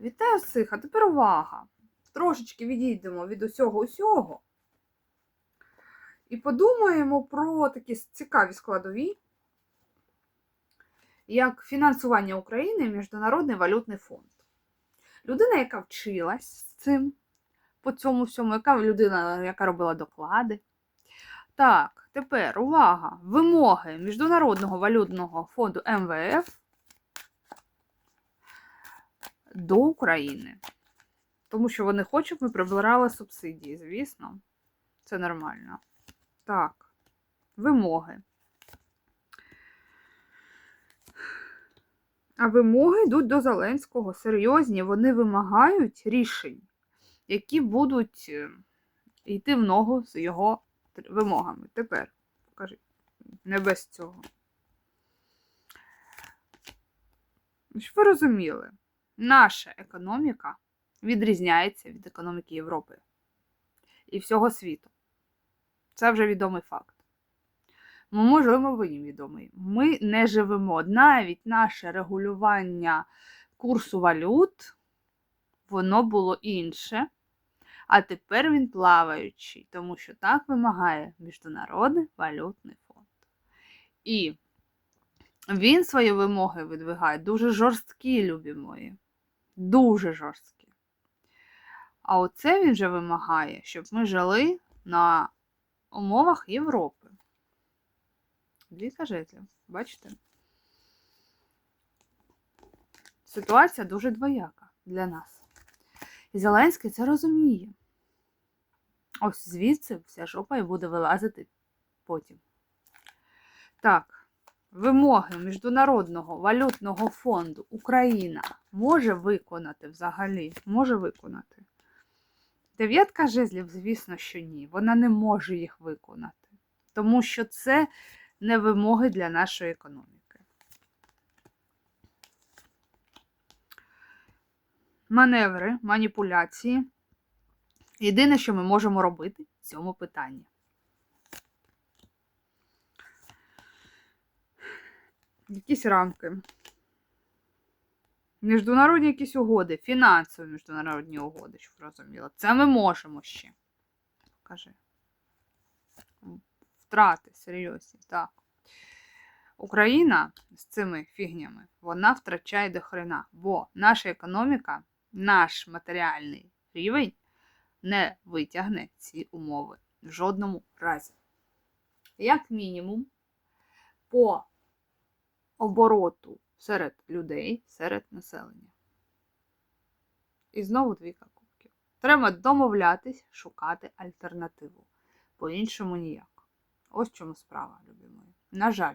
Вітаю всіх, а тепер увага. Трошечки відійдемо від усього усього і подумаємо про такі цікаві складові, як фінансування України Міжнародний валютний фонд. Людина, яка вчилась з цим, по цьому всьому, яка людина, яка робила доклади. Так, тепер увага! Вимоги Міжнародного валютного фонду МВФ до України. Тому що вони хочуть, ми прибирали субсидії, звісно. Це нормально. Так, вимоги. А вимоги йдуть до Зеленського. Серйозні, вони вимагають рішень, які будуть е, йти в ногу з його вимогами. Тепер, покажи, не без цього. Щоб ви розуміли, наша економіка відрізняється від економіки Європи і всього світу. Це вже відомий факт. Ну, можливо, ви їм відомий. Ми не живемо. Навіть наше регулювання курсу валют, воно було інше. А тепер він плаваючий, тому що так вимагає Міжнародний валютний фонд. І він свої вимоги видвигає дуже жорсткі, любі мої. Дуже жорсткі. А оце він вже вимагає, щоб ми жили на умовах Європи. Двійка житлів, бачите? Ситуація дуже двояка для нас. І Зеленський це розуміє. Ось звідси вся жопа і буде вилазити потім. Так, вимоги Міжнародного валютного фонду Україна може виконати взагалі? Може виконати. Дев'ятка жезлів, звісно, що ні. Вона не може їх виконати. Тому що це не вимоги для нашої економіки. Маневри, маніпуляції. Єдине, що ми можемо робити в цьому питанні. Якісь рамки. Міжнародні якісь угоди, фінансові міжнародні угоди, щоб ви розуміли. Це ми можемо ще. Покажи. Втрати серйозні, так. Україна з цими фігнями, вона втрачає до хрена, бо наша економіка, наш матеріальний рівень не витягне ці умови в жодному разі. Як мінімум, по обороту серед людей, серед населення. І знову двійка кубків. Треба домовлятись, шукати альтернативу. По-іншому ніяк. Ось чому справа, любі мої. На жаль.